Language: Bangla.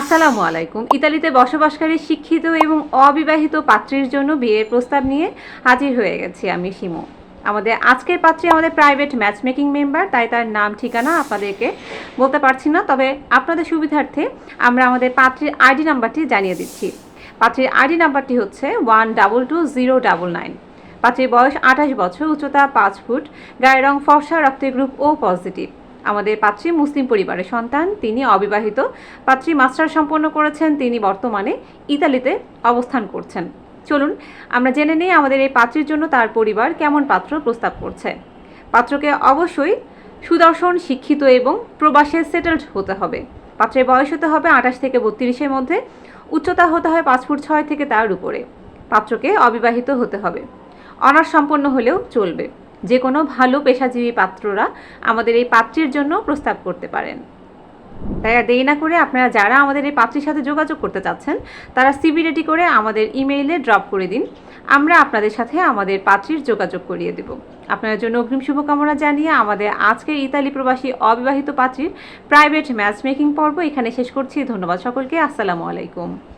আসসালামু আলাইকুম। ইতালিতে বসবাসকারী শিক্ষিত এবং অবিবাহিত পাত্রীর জন্য বিয়ের প্রস্তাব নিয়ে হাজির হয়ে গেছি আমি, শিমু। আমাদের আজকের পাত্রী আমাদের প্রাইভেট ম্যাচ মেকিং মেম্বার, তাই তার নাম, ঠিকানা আপনাদেরকে বলতে পারছি না, তবে আপনাদের সুবিধার্থে আমরা আমাদের পাত্রীর আইডি নাম্বারটি জানিয়ে দিচ্ছি। পাত্রীর আইডি নাম্বারটি হচ্ছে one double two zero double nine. পাত্রীর বয়স আঠাশ বছর, উচ্চতা পাঁচ ফুট, গায়ের রং ফর্সা রক্তের গ্রুপ ও পজিটিভ। আমাদের পাত্রী মুসলিম পরিবারের সন্তান, তিনি অবিবাহিত। পাত্রী মাস্টার সম্পন্ন করেছেন, তিনি বর্তমানে ইতালিতে অবস্থান করছেন। চলুন, আমরা জেনে নিই আমাদের এই পাত্রীর জন্য তার পরিবার কেমন পাত্র প্রস্তাব করছে। পাত্রকে অবশ্যই সুদর্শন, শিক্ষিত এবং প্রবাসে সেটেলড হতে হবে। পাত্রের বয়স হতে হবে আঠাশ থেকে বত্রিশের মধ্যে, উচ্চতা হতে হয় পাঁচ ফুট ছয় থেকে তার উপরে। পাত্রকে অবিবাহিত হতে হবে। অনার্স সম্পন্ন হলেও চলবে। যে কোনো ভালো পেশাজীবী পাত্ররা আমাদের এই পাত্রীর জন্য প্রস্তাব করতে পারেন। তাই আর দেরি না করে আপনারা যারা আমাদের এই পাত্রীর সাথে যোগাযোগ করতে চাচ্ছেন, তারা সিবি রেডি করে আমাদের ইমেইলে ড্রপ করে দিন। আমরা আপনাদের সাথে আমাদের পাত্রীর যোগাযোগ করিয়ে দেব। আপনাদের জন্য অগ্রিম শুভকামনা জানিয়ে আমাদের আজকের ইতালি প্রবাসী অবিবাহিত পাত্রীর প্রাইভেট ম্যাচ মেকিং পর্ব এখানে শেষ করছি। ধন্যবাদ সকলকে। আসসালামু আলাইকুম।